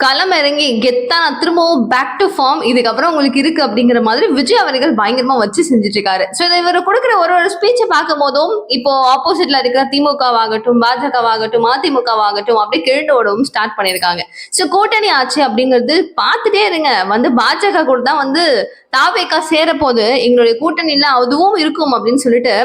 களம் இறங்கி கெத்தா நான் திரும்பவும் பேக் டு ஃபார்ம் இதுக்கப்புறம் உங்களுக்கு இருக்கு அப்படிங்கிற மாதிரி விஜய் அவர்கள் பயங்கரமா வச்சு செஞ்சுட்டு இருக்காரு ஸோ இதை இவர் கொடுக்குற ஒரு ஒரு ஸ்பீச்சை பார்க்கும் போதும் இப்போ ஆப்போசிட்ல இருக்கிற திமுகவாகட்டும் பாஜகவாகட்டும் அதிமுகவாகட்டும் அப்படியே கிழண்டு ஓடவும் ஸ்டார்ட் பண்ணியிருக்காங்க. ஸோ கூட்டணி ஆச்சு அப்படிங்கிறது பார்த்துட்டே இருங்க. வந்து பாஜக கூட தான் வந்து தாவேக்கா சேர போது எங்களுடைய கூட்டணியில அதுவும் இருக்கும் அப்படின்னு சொல்லிட்டு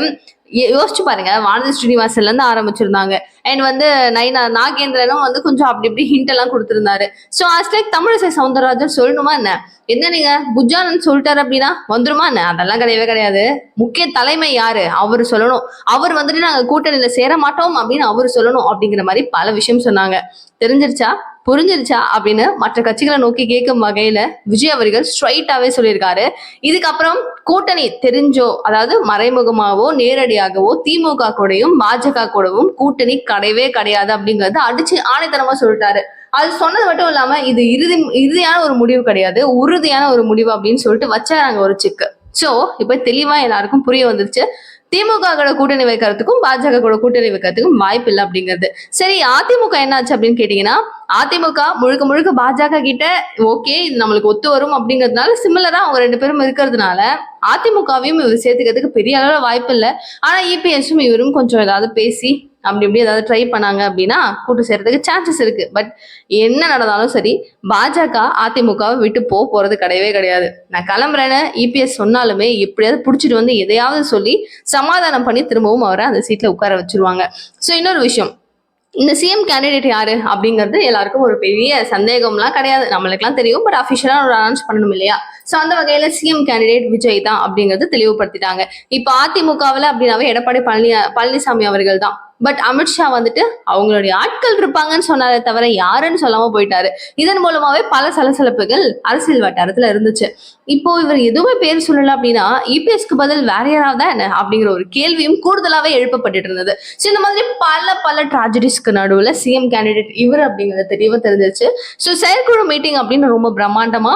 யோசிச்சு பாருங்க. வானதி ஸ்ரீனிவாசன்ல இருந்து ஆரம்பிச்சிருந்தாங்க. அண்ட் வந்து நைனா நாகேந்திரனும் வந்து கொஞ்சம் அப்படி இப்படி ஹிண்ட் எல்லாம் கொடுத்திருந்தாரு. So as like Tamilisai Soundararajan சொல்லணுமா என்ன? என்ன நீங்க? புஜானன் சொல்லிட்டாரு அப்படின்னா வந்துருமா என்ன? அதெல்லாம் கிடையவே கிடையாது. முக்கிய தலைமை யாரு? அவர் சொல்லணும். அவர் வந்துட்டு நாங்க கூட்டணியில சேர மாட்டோம் அப்படின்னு அவர் சொல்லணும் அப்படிங்கிற மாதிரி பல விஷயம் சொன்னாங்க. தெரிஞ்சிருச்சா? புரிஞ்சிருச்சா அப்படின்னு மற்ற கட்சிகளை நோக்கி கேட்கும் வகையில விஜய் அவர்கள் ஸ்ட்ரைட்டாவே சொல்லியிருக்காரு. இதுக்கப்புறம் கூட்டணி தெரிஞ்சோ அதாவது மறைமுகமாவோ நேரடியாகவோ திமுக கூடயும் பாஜக கூடவும் கூட்டணி கிடையவே கிடையாது அப்படிங்கறது அடிச்சு ஆணைத்தனமா சொல்லிட்டாரு. அது சொன்னது மட்டும் இல்லாம இது இறுதி இறுதியான ஒரு முடிவு கிடையாது உறுதியான ஒரு முடிவு அப்படின்னு சொல்லிட்டு வச்சாங்க ஒரு சிக்கு சோ இப்ப தெளிவா எல்லாருக்கும் புரிய வந்துருச்சு. திமுக கூட கூட்டணி வைக்கிறதுக்கும் பாஜக கூட கூட்டணி வைக்கிறதுக்கும் வாய்ப்பு இல்லை அப்படிங்கிறது. சரி அதிமுக என்னாச்சு அப்படின்னு கேட்டீங்கன்னா அதிமுக முழுக்க முழுக்க பாஜக கிட்ட ஓகே இது நம்மளுக்கு ஒத்து வரும் அப்படிங்கிறதுனால சிமிலரா அவங்க ரெண்டு பேரும் இருக்கிறதுனால அதிமுகவையும் இவர் சேர்த்துக்கிறதுக்கு பெரிய அளவுல வாய்ப்பு இல்லை. ஆனா இபிஎஸும் இவரும் கொஞ்சம் ஏதாவது பேசி அப்படி இப்படி ஏதாவது ட்ரை பண்ணாங்க அப்படின்னா கூட்டு சேர்றதுக்கு சான்சஸ் இருக்கு. பட் என்ன நடந்தாலும் சரி பாஜக அதிமுகவை விட்டு போக போறது கிடையவே கிடையாது. நான் கிளம்புறேன்னு இபிஎஸ் சொன்னாலுமே எப்படியாவது பிடிச்சிட்டு வந்து எதையாவது சொல்லி சமாதானம் பண்ணி திரும்பவும் அவரை அந்த சீட்ல உட்கார வச்சிருவாங்க. ஸோ இன்னொரு விஷயம் இந்த சிஎம் கேண்டிடேட் யாரு அப்படிங்கிறது எல்லாருக்கும் ஒரு பெரிய சந்தேகம்லாம் கிடையாது. நம்மளுக்குலாம் தெரியும் பட் அஃபிஷியலாக ஒரு அனௌன்ஸ் பண்ணணும் இல்லையா? ஸோ அந்த வகையில் சிஎம் கேண்டிடேட் விஜய் தான் அப்படிங்கிறது தெளிவுபடுத்திட்டாங்க. இப்போ அதிமுகவில் அப்படின்னாவே எடப்பாடி பழனி பழனிசாமி அவர்கள் தான். பட் அமித்ஷா வந்துட்டு அவங்களுடைய ஆட்கள் இருப்பாங்கன்னு சொன்னாரே தவிர யாருன்னு சொல்லாம போயிட்டாரு. இதன் மூலமாவே பல சலசலப்புகள் அரசியல் வட்டாரத்துல இருந்துச்சு. இப்போ இவர் எதுவுமே பேர் சொல்லல அப்படின்னா இபிஎஸ்க்கு பதில் வேற யாராவது தான் என்ன அப்படிங்கிற ஒரு கேள்வியும் கூடுதலாவே எழுப்பப்பட்டுட்டு இருந்தது. ஸோ இந்த மாதிரி பல பல ட்ராஜடிஸ்க்கு நடுவுல சிஎம் கேண்டிடேட் இவர் அப்படிங்கிறது தெளிவா தெரிஞ்சிச்சு ஸோ செயற்குழு மீட்டிங் அப்படின்னு ரொம்ப பிரம்மாண்டமா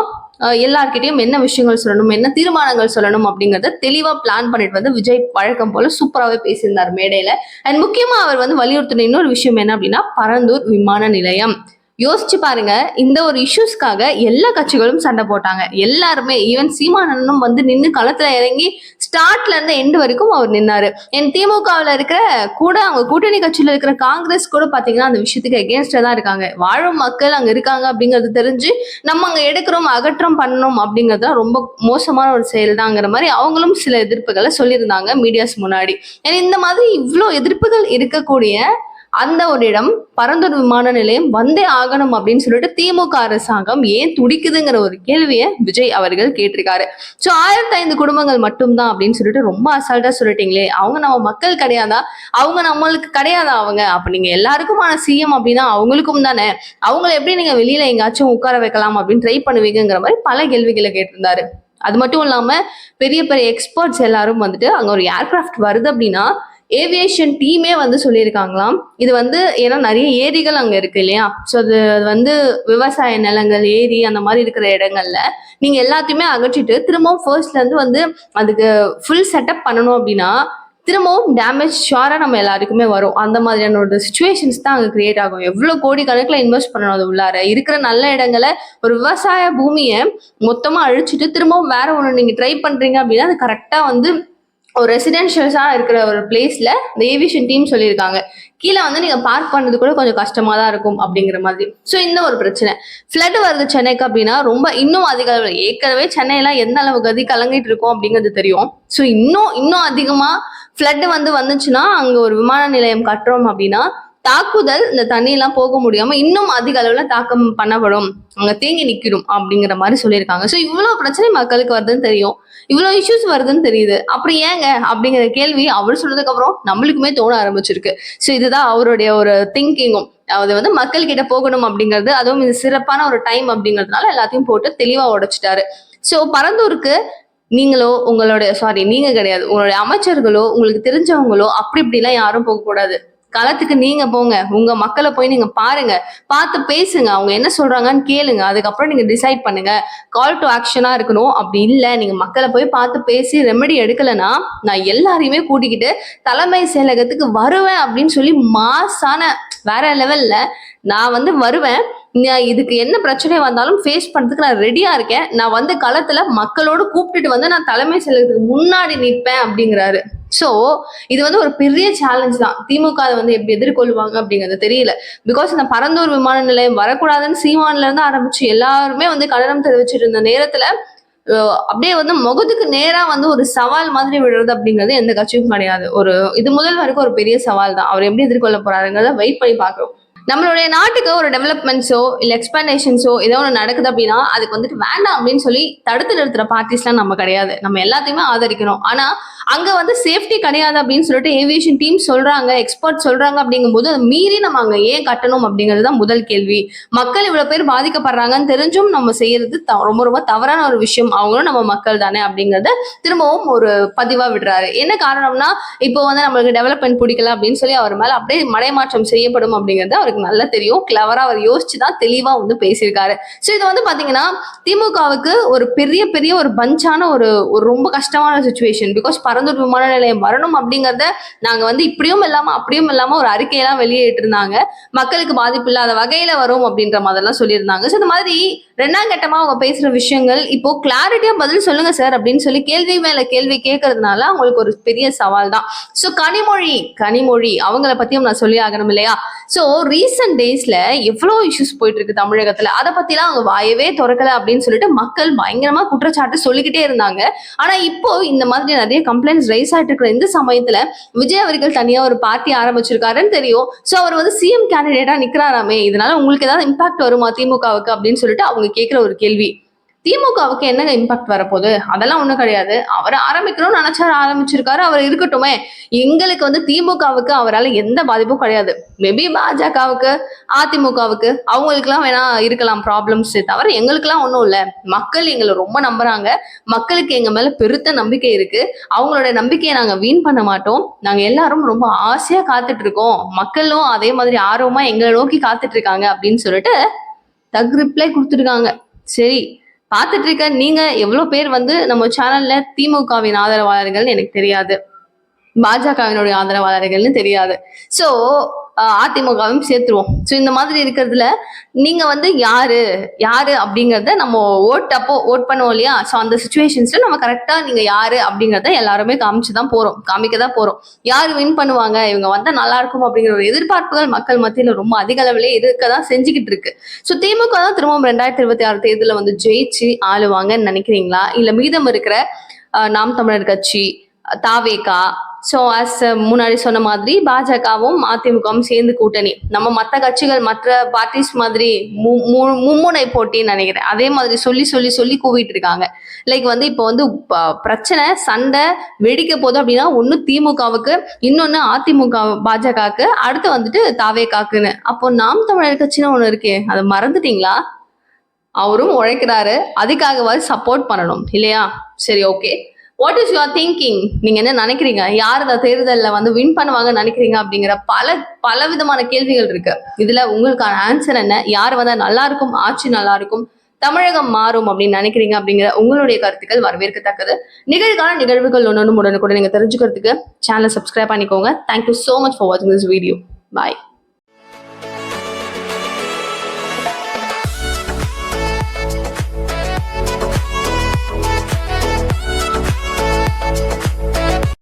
எல்லார்கிட்டையும் என்ன விஷயங்கள் சொல்லணும் என்ன தீர்மானங்கள் சொல்லணும் அப்படிங்கறத தெளிவா பிளான் பண்ணிட்டு வந்து விஜய் வழக்கம் போல சூப்பராகவே பேசியிருந்தார் மேடையில. அண்ட் முக்கியமா அவர் வந்து வலியுறுத்தின இன்னொரு விஷயம் என்ன அப்படின்னா பரந்தூர் விமான நிலையம். யோசிச்சு பாருங்க இந்த ஒரு இஷ்யூஸ்க்காக எல்லா கட்சிகளும் சண்டை போட்டாங்க. எல்லாருமே ஈவன் சீமானனும் வந்து நின்று களத்துல இறங்கி ஸ்டார்ட்ல இருந்து எண்டு வரைக்கும் அவர் நின்னாரு. என் திமுகவில் இருக்கிற கூட அவங்க கூட்டணி கட்சியில இருக்கிற காங்கிரஸ் கூட பாத்தீங்கன்னா அந்த விஷயத்துக்கு எகேன்ஸ்டா தான் இருக்காங்க. வாழும் மக்கள் அங்க இருக்காங்க அப்படிங்கிறது தெரிஞ்சு நம்ம அங்க எடுக்கிறோம் அகற்றம் பண்ணணும் அப்படிங்கிறது ரொம்ப மோசமான ஒரு செயல் தாங்கிற மாதிரி அவங்களும் சில எதிர்ப்புகளை சொல்லியிருந்தாங்க மீடியாஸ் முன்னாடி. ஏன்னா இந்த மாதிரி இவ்வளோ எதிர்ப்புகள் இருக்கக்கூடிய அந்த ஒரு இடம் பரந்தூர் விமான நிலையம் வந்தே ஆகணும் அப்படின்னு சொல்லிட்டு திமுக அரசாங்கம் ஏன் துடிக்குதுங்கிற ஒரு கேள்வியை விஜய் அவர்கள் கேட்டிருக்காரு. ஸோ ஆயிரத்தி ஐந்து குடும்பங்கள் மட்டும்தான் அப்படின்னு சொல்லிட்டு ரொம்ப அசால்ட்டா சொல்லிட்டீங்களே. அவங்க நம்ம மக்கள் கிடையாதா? அவங்க நம்மளுக்கு கிடையாதா அவங்க? அப்ப நீங்க எல்லாருக்குமான சிஎம் அப்படின்னா அவங்களுக்கும் தானே. அவங்களை எப்படி நீங்க வெளியில எங்காச்சும் உட்கார வைக்கலாம் அப்படின்னு ட்ரை பண்ணுவீங்கங்கிற மாதிரி பல கேள்விகளை கேட்டிருந்தாரு. அது மட்டும் இல்லாம பெரிய பெரிய எக்ஸ்பர்ட்ஸ் எல்லாரும் வந்துட்டு அங்க ஒரு ஏர்கிராஃப்ட் வருது அப்படின்னா ஏவியேஷன் டீமே வந்து சொல்லியிருக்காங்களாம். இது வந்து ஏன்னா நிறைய ஏரிகள் அங்க இருக்கு இல்லையா? ஸோ அது அது வந்து விவசாய நிலங்கள் ஏரி அந்த மாதிரி இருக்கிற இடங்கள்ல நீங்க எல்லாத்தையுமே அகற்றிட்டு திரும்பவும் ஃபர்ஸ்ட்ல இருந்து வந்து அதுக்கு ஃபுல் செட்டப் பண்ணணும் அப்படின்னா திரும்பவும் டேமேஜ் ஷுவரா நம்ம எல்லாருக்குமே வரும். அந்த மாதிரியான ஒரு சுச்சுவேஷன்ஸ் தான் அங்கே கிரியேட் ஆகும். எவ்வளவு கோடி கணக்குல இன்வெஸ்ட் பண்ணணும் அது உள்ளார. இருக்கிற நல்ல இடங்களை ஒரு விவசாய பூமியை மொத்தமா அழிச்சிட்டு திரும்பவும் வேற ஒண்ணு நீங்க ட்ரை பண்றீங்க அப்படின்னா அது கரெக்டா வந்து ஒரு ரெசிடென்ஷியல்ஸா இருக்கிற ஒரு பிளேஸ்ல இந்த ஏவியேஷன் டீம் சொல்லியிருக்காங்க. கீழே வந்து நீங்க பார்க் பண்ணுறது கூட கொஞ்சம் கஷ்டமா தான் இருக்கும் அப்படிங்கிற மாதிரி. ஸோ இந்த ஒரு பிரச்சனை. ஃப்ளட் வருது சென்னைக்கு அப்படின்னா ரொம்ப இன்னும் அதிக ஏற்கனவே சென்னையெல்லாம் எந்த அளவு கதி கலங்கிட்டு இருக்கும் அப்படிங்கிறது தெரியும். ஸோ இன்னும் இன்னும் அதிகமா ஃப்ளட் வந்து வந்துச்சுன்னா அங்க ஒரு விமான நிலையம் கட்டுறோம் அப்படின்னா தாக்குதல் இந்த தண்ணியெல்லாம் போக முடியாம இன்னும் அதிக அளவுல தாக்கம் பண்ணப்படும். அங்க தேங்கி நிக்கிடும் அப்படிங்கிற மாதிரி சொல்லியிருக்காங்க. ஸோ இவ்வளவு பிரச்சனை மக்களுக்கு வருதுன்னு தெரியும். இவ்வளவு இஷ்யூஸ் வருதுன்னு தெரியுது. அப்புறம் ஏங்க? அப்படிங்கிற கேள்வி அவர் சொன்னதுக்கு அப்புறம் நம்மளுக்குமே தோண ஆரம்பிச்சிருக்கு. ஸோ இதுதான் அவருடைய ஒரு திங்கிங்கும் அது வந்து மக்கள் கிட்ட போகணும் அப்படிங்கிறது அதுவும் இது சிறப்பான ஒரு டைம் அப்படிங்கிறதுனால எல்லாத்தையும் போட்டு தெளிவா உடைச்சிட்டாரு. ஸோ பரந்தூருக்கு நீங்களோ உங்களுடைய சாரி நீங்க கிடையாது. உங்களுடைய அமைச்சர்களோ உங்களுக்கு தெரிஞ்சவங்களோ அப்படி இப்படிலாம் யாரும் போகக்கூடாது. களத்துக்கு நீங்க போங்க. உங்க மக்களை போய் நீங்க பாருங்க. பார்த்து பேசுங்க. அவங்க என்ன சொல்றாங்கன்னு கேளுங்க. அதுக்கப்புறம் நீங்க டிசைட் பண்ணுங்க. கால் டு ஆக்ஷனா இருக்கணும். அப்படி இல்லை. நீங்க மக்களை போய் பார்த்து பேசி ரெமெடி எடுக்கலைன்னா நான் எல்லாரையுமே கூட்டிக்கிட்டு தலைமை செயலகத்துக்கு வருவேன் அப்படின்னு சொல்லி மாசான வேற லெவல்ல நான் வந்து வருவேன். இதுக்கு என்ன பிரச்சனை வந்தாலும் ஃபேஸ் பண்ணுறதுக்கு நான் ரெடியா இருக்கேன். நான் வந்து களத்துல மக்களோட கூப்பிட்டுட்டு வந்து நான் தலைமை செல்கிறதுக்கு முன்னாடி நிற்பேன் அப்படிங்கிறாரு. ஸோ இது வந்து ஒரு பெரிய சேலஞ்ச் தான். திமுக அதை வந்து எப்படி எதிர்கொள்வாங்க அப்படிங்கிறது தெரியல. பிகாஸ் இந்த பரந்தூர் விமான நிலையம் வரக்கூடாதுன்னு சீமான்ல இருந்து ஆரம்பிச்சு எல்லாருமே வந்து கண்டனம் தெரிவிச்சிட்டு இருந்த நேரத்துல அப்படியே வந்து முகத்துக்கு நேரா வந்து ஒரு சவால் மாதிரி விடுறது அப்படிங்கிறது எந்த கட்சியும் கிடையாது. ஒரு இது முதல் வரைக்கும் ஒரு பெரிய சவால் தான். அவர் எப்படி எதிர்கொள்ள போறாருங்கிறத வெயிட் பண்ணி பாக்குறோம் நம்மளுடைய நாட்டுக்கு ஒரு டெவலப்மெண்ட்ஸோ இல்லை எக்ஸ்பேண்டேஷன்ஸோ ஏதோ ஒன்று நடக்குது அப்படின்னா அதுக்கு வந்துட்டு வேண்டாம் அப்படின்னு சொல்லி தடுத்து நிறுத்துற பார்ட்டிஸ்லாம் நம்ம கிடையாது. நம்ம எல்லாத்தையுமே ஆதரிக்கணும். ஆனா அங்க வந்து சேஃப்டி கிடையாது அப்படின்னு சொல்லிட்டு ஏவியேஷன் டீம் சொல்றாங்க எக்ஸ்பர்ட் சொல்றாங்க அப்படிங்கும்போது அதை மீறி நம்ம அங்க ஏன் கட்டணும் அப்படிங்கிறது தான் முதல் கேள்வி. மக்கள் இவ்வளவு பேர் பாதிக்கப்படுறாங்கன்னு தெரிஞ்சும் நம்ம செய்யறது த- ரொம்ப ரொம்ப தவறான ஒரு விஷயம். அவங்களும் நம்ம மக்கள் தானே அப்படிங்கறத திரும்பவும் ஒரு பதிவா விடுறாரு. என்ன காரணம்னா இப்போ வந்து நம்மளுக்கு டெவலப்மெண்ட் பிடிக்கல அப்படின்னு சொல்லி அவர் மேல அப்படியே மடைமாற்றம் செய்யப்படும் அப்படிங்கிறது அவருக்கு நல்லா தெரியும். கிளவரா அவர் யோசிச்சு தான் தெளிவா வந்து பேசியிருக்காரு. ஸோ இது வந்து பாத்தீங்கன்னா திமுகவுக்கு ஒரு பெரிய பெரிய ஒரு பஞ்சான ஒரு ஒரு ரொம்ப கஷ்டமான சுச்சுவேஷன் பிகாஸ் பரந்தூர் விமான நிலையம் வரணும் அப்படிங்கறத நாங்க வந்து இப்படியும் இல்லாம அப்படியும் இல்லாம ஒரு அறிக்கையெல்லாம் வெளியிட்டு இருந்தாங்க மக்களுக்கு பாதிப்பு இல்லாத வகையில வரும் அப்படின்ற மாதிரிலாம் சொல்லியிருந்தாங்க. ஸோ இந்த மாதிரி ரெண்டாம் கட்டமா அவங்க பேசுற விஷயங்கள் இப்போ கிளாரிட்டியா பதில் சொல்லுங்க சார் அப்படின்னு சொல்லி கேள்வி மேல கேள்வி கேட்கறதுனால அவங்களுக்கு ஒரு பெரிய சவால் தான். ஸோ கனிமொழி கனிமொழி அவங்கள பத்தியும் நான் சொல்லி ஆகணும் இல்லையா? ஸோ ரீசெண்ட் டேஸ்ல எவ்வளோ இஷ்யூஸ் போயிட்டு இருக்கு தமிழகத்துல? அதை பத்திலாம் அவங்க வாயவே திறக்கல அப்படின்னு சொல்லிட்டு மக்கள் பயங்கரமா குற்றச்சாட்டு சொல்லிக்கிட்டே இருந்தாங்க. ஆனா இப்போ இந்த மாதிரி நிறைய கம்ப்ளைண்ட் கம்ப்ளைண்ட்ஸ் ரைஸ் ஆயிட்டு இருக்கிற இந்த சமயத்துல விஜய் அவர்கள் தனியா ஒரு பார்ட்டி ஆரம்பிச்சிருக்காருன்னு தெரியும். ஸோ அவர் வந்து சிஎம் கேண்டிடேட்டா நிக்கிறாராமே. இதனால உங்களுக்கு ஏதாவது இம்பாக்ட் வருமா திமுகவுக்கு அப்படின்னு சொல்லிட்டு அவங்க கேட்கிற ஒரு கேள்வி. திமுகவுக்கு என்னங்க இம்பாக்ட் வரப்போகுது? அதெல்லாம் ஒன்றும் கிடையாது. அவர் ஆரம்பிக்கணும்னு நினைச்சாரு ஆரம்பிச்சிருக்காரு அவர் இருக்கட்டுமே. எங்களுக்கு வந்து திமுகவுக்கு அவரால் எந்த பாதிப்பும் கிடையாது. மேபி பாஜகவுக்கு அதிமுகவுக்கு அவங்களுக்குலாம் வேணா இருக்கலாம் ப்ராப்ளம்ஸ் தவிர எங்களுக்குலாம் ஒன்றும் இல்லை. மக்கள் எங்களை ரொம்ப நம்புறாங்க. மக்களுக்கு எங்க மேல பெருத்த நம்பிக்கை இருக்கு. அவங்களோட நம்பிக்கையை நாங்க வீண் பண்ண மாட்டோம். நாங்க எல்லாரும் ரொம்ப ஆசையா காத்துட்டு இருக்கோம் மக்களும் அதே மாதிரி ஆர்வமா எங்களை நோக்கி காத்துட்டு இருக்காங்க அப்படின்னு சொல்லிட்டு தக் ரிப்ளை கொடுத்துருக்காங்க. சரி பார்த்துட்டு இருக்க நீங்க எவ்வளவு பேர் வந்து நம்ம சேனல்ல திமுகவின் ஆதரவாளர்கள்னு எனக்கு தெரியாது. பாஜகவினுடைய ஆதரவாளர்கள்னு தெரியாது. ஸோ அதிமுகவும் சேர்த்துருவோம். ஸோ இந்த மாதிரி இருக்கிறதுல நீங்க வந்து யாரு? யாரு அப்படிங்கிறத நம்ம ஓட் அப்போ ஓட் பண்ணுவோம் இல்லையா? ஸோ அந்த சுச்சுவேஷன்ஸ்ல நம்ம கரெக்டா நீங்க யாரு அப்படிங்கிறத எல்லாருமே காமிச்சு தான் போறோம். காமிக்க தான் போறோம். யார் வின் பண்ணுவாங்க? இவங்க வந்தா நல்லா இருக்கும் அப்படிங்கிற ஒரு எதிர்பார்ப்புகள் மக்கள் மத்தியில ரொம்ப அதிக அளவிலே இருக்க தான் செஞ்சுக்கிட்டு இருக்கு. ஸோ திமுக தான் திரும்பவும் ரெண்டாயிரத்தி இருபத்தி ஆறு தேர்தலில் வந்து ஜெயிச்சு ஆளுவாங்கன்னு நினைக்கிறீங்களா? இல்ல மீதம் இருக்கிற நாம் தமிழர் கட்சி தாவேகா ஸோ அஸ் uh, முன்னாடி சொன்ன மாதிரி பாஜகவும் அதிமுகவும் சேர்ந்து கூட்டணி. நம்ம மற்ற கட்சிகள் மற்ற பார்ட்டிஸ் மாதிரி மு- மும்முனை போட்டின்னு நினைக்கிறேன். அதே மாதிரி சொல்லி சொல்லி சொல்லி கூவிட்டு இருக்காங்க. லைக் வந்து இப்போ வந்து ப- பிரச்சனை சண்டை வெடிக்க போகுது அப்படின்னா ஒன்று திமுகவுக்கு இன்னொன்று அதிமுக பாஜகவுக்கு அடுத்து வந்துட்டு தாவேகாக்குன்னு அப்போ நாம் தமிழர் கட்சின்னு ஒன்று இருக்கே அதை மறந்துட்டீங்களா? அவரும் உழைக்கிறாரு. அதுக்காகவாது சப்போர்ட் பண்ணணும் இல்லையா? சரி okay what is your thinking நீங்க என்ன நினைக்கிறீங்க? யார் இந்த தேர்தலில் வந்து வின் பண்ணுவாங்க நினைக்கிறீங்க அப்படிங்கிற பல பல விதமான கேள்விகள் இருக்கு. இதுல உங்களுக்கான ஆன்சர் என்ன? யார் வந்தா நல்லா இருக்கும்? ஆட்சி நல்லா இருக்கும்? தமிழகம் மாறும் அப்படின்னு நினைக்கிறீங்க அப்படிங்கிற உங்களுடைய கருத்துக்கள் வரவேற்கத்தக்கது. நிகழ்கால நிகழ்வுகள் ஒன்று உடனுக்குடன் நீங்க தெரிஞ்சுக்கிறதுக்கு சேனலை சப்ஸ்கிரைப் பண்ணிக்கோங்க. Thank you so much for வாட்சிங் திஸ் வீடியோ பாய்